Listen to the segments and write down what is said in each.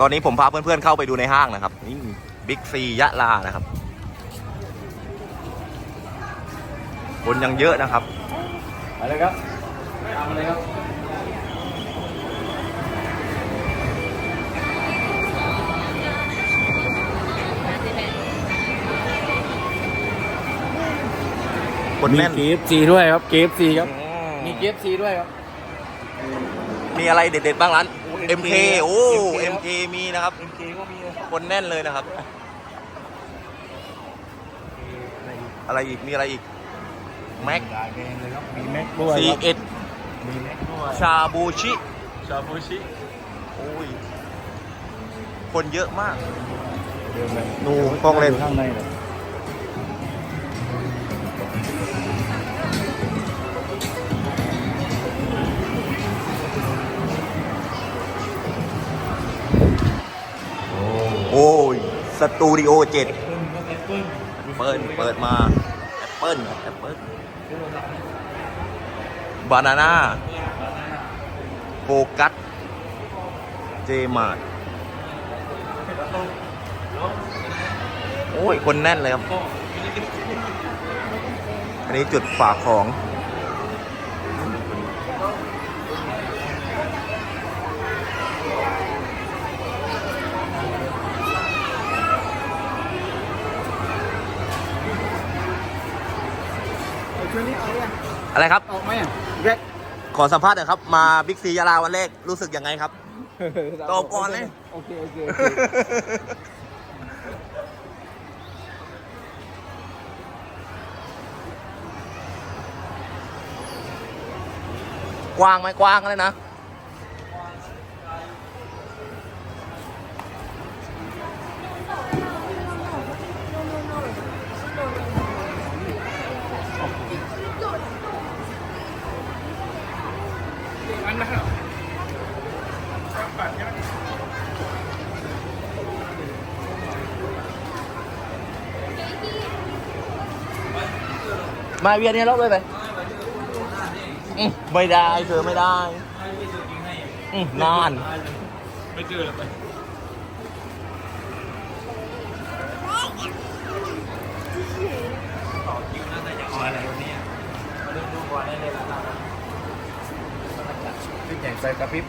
ตอนนี้ผมพาเพื่อนๆเข้าไปดูในห้างนะครับนี่บิ๊กซียะลานะครับ คนยังเยอะนะครับไปเลยครับตามมาเลยครับคนมีแน่น เกฟซีด้วยครับเกฟซีครับอืมีเกฟซีด้วยครับ มีอะไรเด็ดๆบ้างร้าน MK โอ้ MK ครับ MK มีนะครับเกก็มีคนแน่นเลยนะครับ อะไรอีกมีอะไรอีกแม็กลายแดงเลยครับมีแม็กด้วยซีครับเอ็ดมีแม็กด้วยชาบูชิชาบูชิโอ้ยคนเยอะมาก เดินไปดูกล้องเล่น ข้างในเลย สตูดิโอเจ็ดเปิ้ลก็แอปเปิ้ลเปิดเปิดมาแอปเปิลแอปเปิลบานาน่าโฟกัสเจมาร์โอ้ย คนแน่นเลยครับ อันนี้จุดฝากของ ช่วงนี้เอาเนี่ย อะไรครับ ออกไหมอะแร็กขอสัมภาษณ์หน่อยครับ มาบิ๊กซียาลาวันแรกรู้สึกยังไงครับ ตอบก่อนเลย โอเคโอเคกว้างไหมกว้างเลยนะ มาเวียนเนี่ยลบเลยไปอืมไม่ได้เธอไม่ได้อืมนานไม่เจอเลยไปต่อคิวน่าจะยังอะไรวันนี้มาเริ่มดูก่อนได้เลยละครับขึ้นอย่างไฟกระพริบ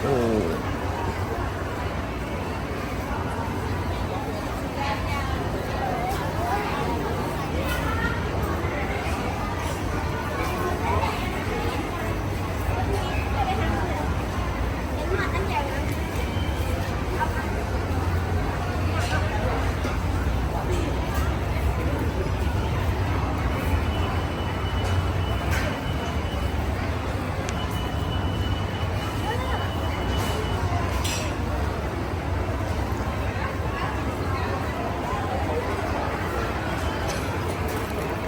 โอ้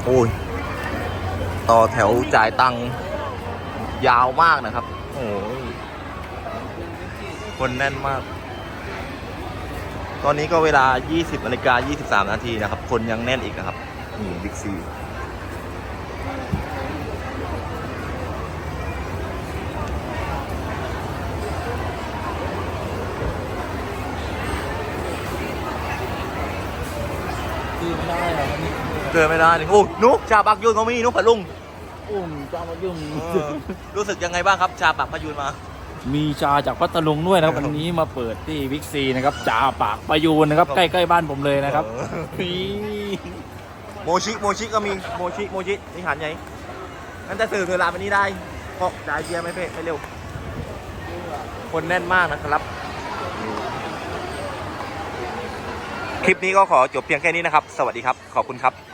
โอ้ย ต่อแถวจ่ายตังค์ยาวมากนะครับ โอ้ย คนแน่นมาก ตอนนี้ก็เวลา 20นาฬิกา23 นาทีนะครับ คนยังแน่นอีกนะครับ นี่บิ๊กซีคือไม่ได้หรอกวันนี้ เดินไม่ได้นี่โอ้ยนุกชาปักยูนเขามีนุกผัดลุงอุ้มจะมายุ่งเออรู้สึกยังไงบ้างครับ ชาปักพยูนมา มีชาจากพัทลุงด้วยนะครับวันนี้มาเปิดที่วิกซีนะครับจ่าปากประยูนนะครับใกล้ๆบ้านผมเลยนะครับเออ นี่โมชิโมชิก็มีโมชิโมชินี่หันไงงั้นจะสื่อเวลาวันนี้ได้เพราะจ่ายเบียร์ไม่เพ่ไม่เร็ว คนแน่นมากนะครับ คลิปนี้ก็ขอจบเพียงแค่นี้นะครับ สวัสดีครับ ขอบคุณครับ